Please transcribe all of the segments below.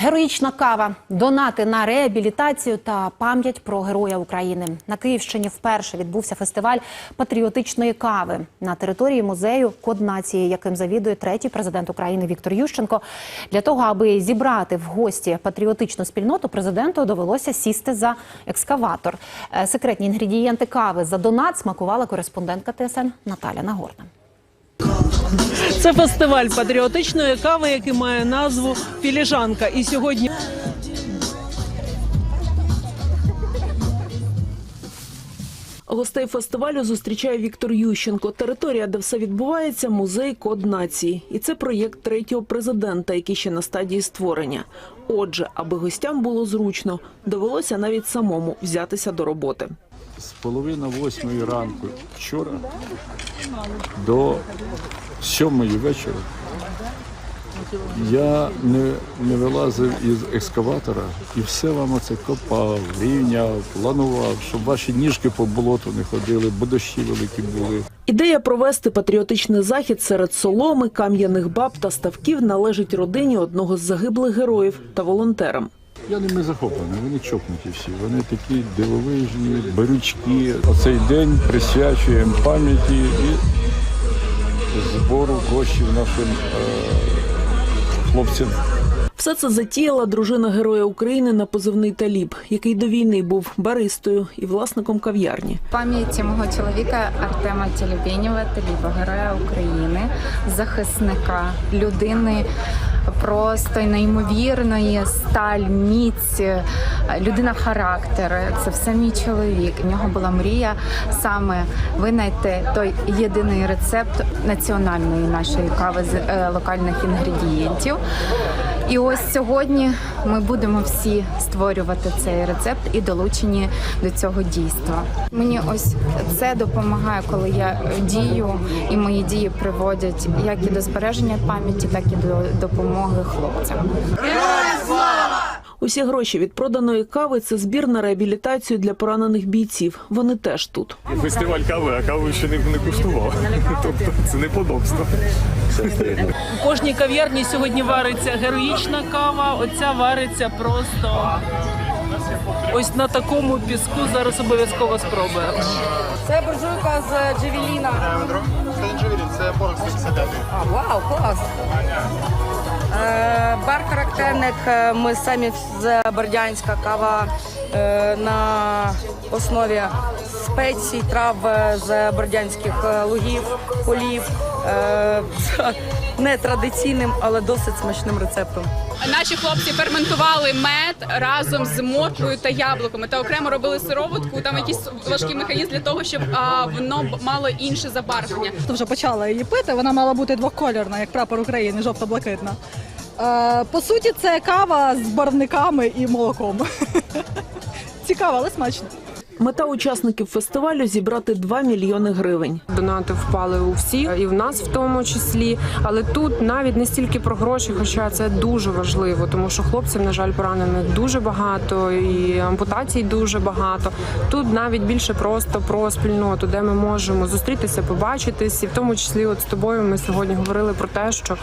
Героїчна кава, донати на реабілітацію та пам'ять про героя України. На Київщині вперше відбувся фестиваль патріотичної кави на території музею Код нації, яким завідує третій президент України Віктор Ющенко. Для того, аби зібрати в гості патріотичну спільноту, президенту довелося сісти за екскаватор. Е, Секретні інгредієнти кави за донат смакувала кореспондентка ТСН Наталя Нагорна. Це фестиваль патріотичної кави, який має назву Філіжанка. І сьогодні гостей фестивалю зустрічає Віктор Ющенко. Територія, де все відбувається, музей Код нації. І це проєкт третього президента, який ще на стадії створення. Отже, аби гостям було зручно, довелося навіть самому взятися до роботи. з половини восьмої ранку вчора до сьомої вечора я не, не вилазив із екскаватора і все вам оце копав, рівняв, планував, щоб ваші ніжки по болоту не ходили, бо дощі великі були. Ідея провести патріотичний захід серед соломи, кам'яних баб та ставків належить родині одного з загиблих героїв та волонтерам. Я ними захоплений, вони чокнуті всі. Вони такі дивовижні, берючки. Оцей день присвячуємо пам'яті і збору коштів нашим е, хлопцям. Все це затіяла дружина Героя України на позивний Таліб, який до війни був баристою і власником кав'ярні. пам'яті мого чоловіка Артема Тілібєнєва, Таліба, героя України, захисника, людини просто неймовірної, сталь, міць, людина характер. Це все мій чоловік. В нього була мрія саме винайти той єдиний рецепт національної нашої кави з е, локальних інгредієнтів. І ось сьогодні ми будемо всі створювати цей рецепт і долучені до цього дійства. Мені ось це допомагає, коли я дію, і мої дії приводять як і до збереження пам'яті, так і до допомоги хлопцям. Усі гроші від проданої кави це збір на реабілітацію для поранених бійців. Вони теж тут. Фестиваль кави, а каву ще не, не куштував. Тобто це неподобство. У кожній кав'ярні сьогодні вариться героїчна кава. Оця вариться просто ось на такому піску. Зараз обов'язково спробуємо. Це буржуйка з Джевеліна. Це не джевелін, це порох 159. А, вау, клас. Характерник. е, Ми самі з Бердянська кава е, на основі спецій, трав е, з бердянських е, лугів, полів. Е, з нетрадиційним, але досить смачним рецептом. Наші хлопці ферментували мед разом з морквою та яблуками та окремо робили сироватку. Там якийсь важкий механізм для того, щоб а, воно мало інше забарвлення. вже почала її пити. Вона мала бути двокольорна, як прапор України, жовто-блакитна. Е, по суті, це кава з барвниками і молоком. Цікаво, але смачно. Мета учасників фестивалю зібрати 2 мільйони гривень. Донати впали у всіх, і в нас в тому числі. Але тут навіть не стільки про гроші, хоча це дуже важливо, тому що хлопців, на жаль, поранених дуже багато, і ампутацій дуже багато. Тут навіть більше просто про спільноту, де ми можемо зустрітися, побачитись, і в тому числі, от з тобою ми сьогодні говорили про те, що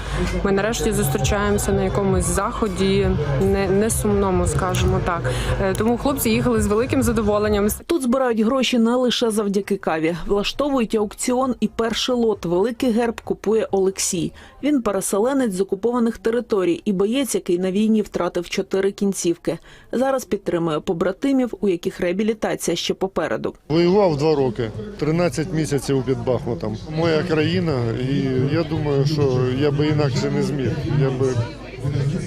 ми нарешті зустрічаємося на якомусь заході, не, не сумному, скажімо так. Е, Тому хлопці їхали з великим задоволенням. Тут збирають гроші не лише завдяки каві. Влаштовують аукціон і перший лот Великий герб купує Олексій. Він переселенець з окупованих територій і боєць, який на війні втратив чотири кінцівки. Зараз підтримує побратимів, у яких реабілітація ще попереду. Воював два роки, 13 місяців під Бахмутом. Моя країна, і я думаю, що я би інакше не зміг. Я би,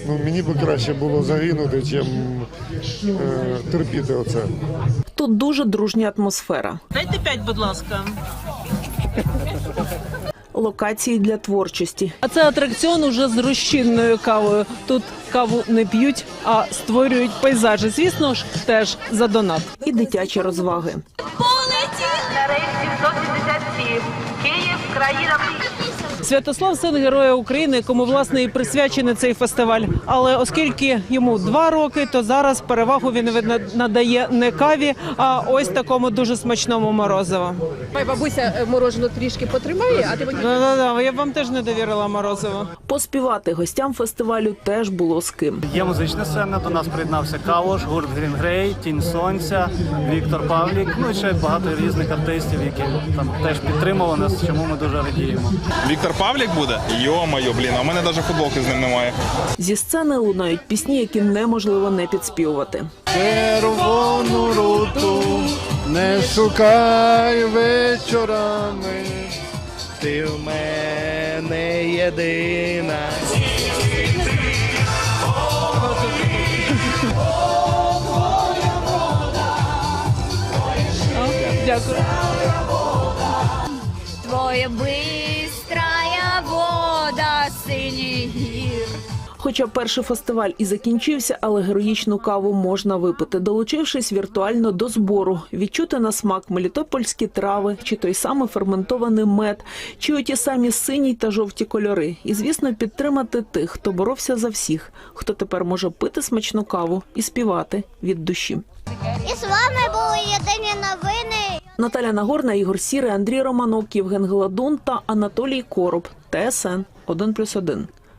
ну, мені би краще було загинути, чим е, терпіти оце. Тут дуже дружня атмосфера. Дайте п'ять, будь ласка. Локації для творчості. А це атракціон уже з розчинною кавою. Тут каву не п'ють, а створюють пейзажі. Звісно ж, теж за донат. І дитячі розваги. На рейсі 177. Київ, країна. Святослав син героя України, якому власне і присвячений цей фестиваль. Але оскільки йому два роки, то зараз перевагу він надає не каві, а ось такому дуже смачному морозиву. Бабуся морожену трішки потримає, а ти Да-да-да, я б вам теж не довірила морозиво. Поспівати гостям фестивалю теж було з ким. Є музична сцена, до нас приєднався Калош, гурт Грін Грей, Тінь Сонця, Віктор Павлік, ну і ще багато різних артистів, які там теж підтримали нас, чому ми дуже радіємо. Віктор Павлік буде? Йо-моє, блін, а у мене навіть футболки з ним немає. Зі сцени лунають пісні, які неможливо не підспівувати. Червону руту не шукай вечорами. Ти в мене єдина. Дякую. Твоя бистрая Хоча перший фестиваль і закінчився, але героїчну каву можна випити, долучившись віртуально до збору, відчути на смак мелітопольські трави, чи той самий ферментований мед, чи оті самі сині та жовті кольори. І, звісно, підтримати тих, хто боровся за всіх, хто тепер може пити смачну каву і співати від душі. І з вами були єдині новини. Наталя Нагорна, Ігор Сірий, Андрій Романок, Євген Гладун та Анатолій Короб. ТСН 1+,1.